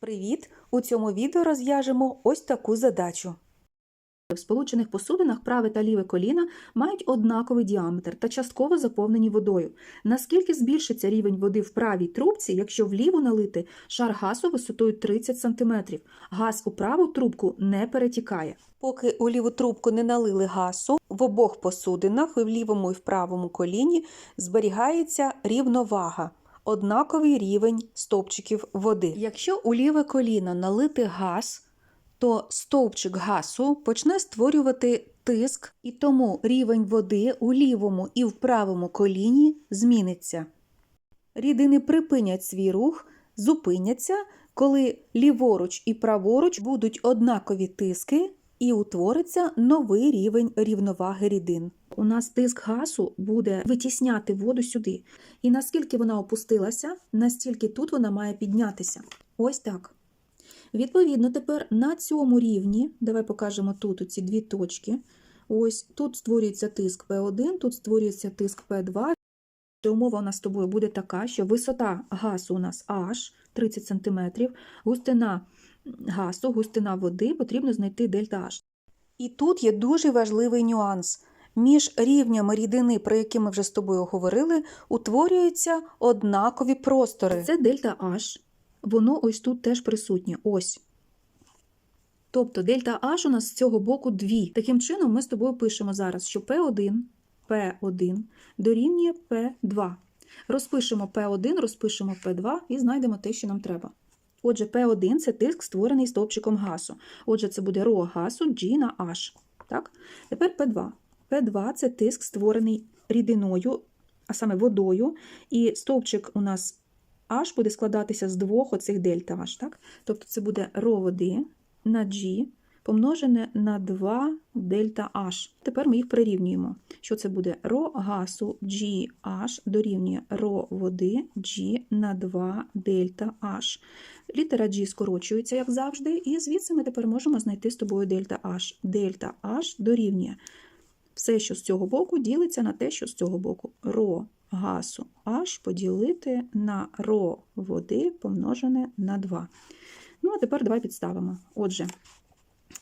Привіт! У цьому відео розв'яжемо ось таку задачу. В сполучених посудинах праве та ліве коліна мають однаковий діаметр та частково заповнені водою. Наскільки збільшиться рівень води в правій трубці, якщо в ліву налити шар газу висотою 30 см? Газ у праву трубку не перетікає. Поки у ліву трубку не налили газу, в обох посудинах, і в лівому і в правому коліні, зберігається рівновага однаковий рівень стовпчиків води. Якщо у ліве коліно налити газ, то стовпчик газу почне створювати тиск, і тому рівень води у лівому і в правому коліні зміниться. Рідини припинять свій рух, зупиняться, коли ліворуч і праворуч будуть однакові тиски, і утвориться новий рівень рівноваги рідин. У нас тиск газу буде витісняти воду сюди. І наскільки вона опустилася, настільки тут вона має піднятися. Ось так. Відповідно, тепер на цьому рівні, давай покажемо тут ці дві точки. Ось тут створюється тиск P1, тут створюється тиск P2. Умова у нас з тобою буде така, що висота газу у нас H 30 см, густина газу, густина води потрібно знайти дельта H. І тут є дуже важливий нюанс. Між рівнями рідини, про які ми вже з тобою говорили, утворюються однакові простори. Це дельта H, воно ось тут теж присутнє. Ось. Тобто дельта H у нас з цього боку 2. Таким чином, ми з тобою пишемо зараз, що P1, P1 дорівнює P2. Розпишемо P1, розпишемо P2 і знайдемо те, що нам треба. Отже, P1 це тиск, створений стовпчиком газу. Отже, це буде ρ газу G на H. Так? Тепер P2. P2 це тиск, створений рідиною, а саме водою. І стовпчик у нас H буде складатися з двох оцих дельта H. Так? Тобто це буде ρ води на G помножене на 2 дельта H. Тепер ми їх прирівнюємо. Що це буде? Ро гасу GH дорівнює ро води G на 2 дельта H. Літера G скорочується, як завжди, і звідси ми тепер можемо знайти з тобою дельта H. Дельта H дорівнює. Все, що з цього боку, ділиться на те, що з цього боку. Ро гасу H поділити на ро води помножене на 2. Ну, а тепер давай підставимо. Отже,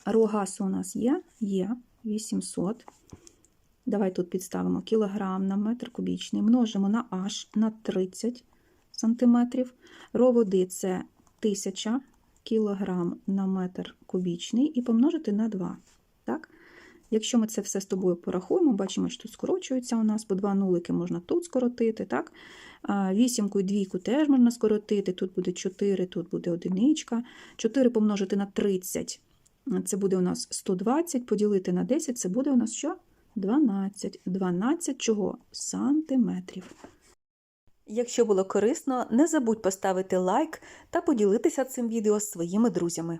ρ у нас є, є 800. Давай тут підставимо кілограм на метр кубічний, множимо на H на 30 сантиметрів. Р води це 1000 кілограм на метр кубічний і помножити на 2. Так? Якщо ми це все з тобою порахуємо, бачимо, що тут скорочується у нас, по два нулики можна тут скоротити. так? Вісімку і двійку теж можна скоротити, тут буде 4, тут буде одиничка. 4 помножити на 30, це буде у нас 120, поділити на 10, це буде у нас що? 12. 12 чого? Сантиметрів. Якщо було корисно, не забудь поставити лайк та поділитися цим відео з своїми друзями.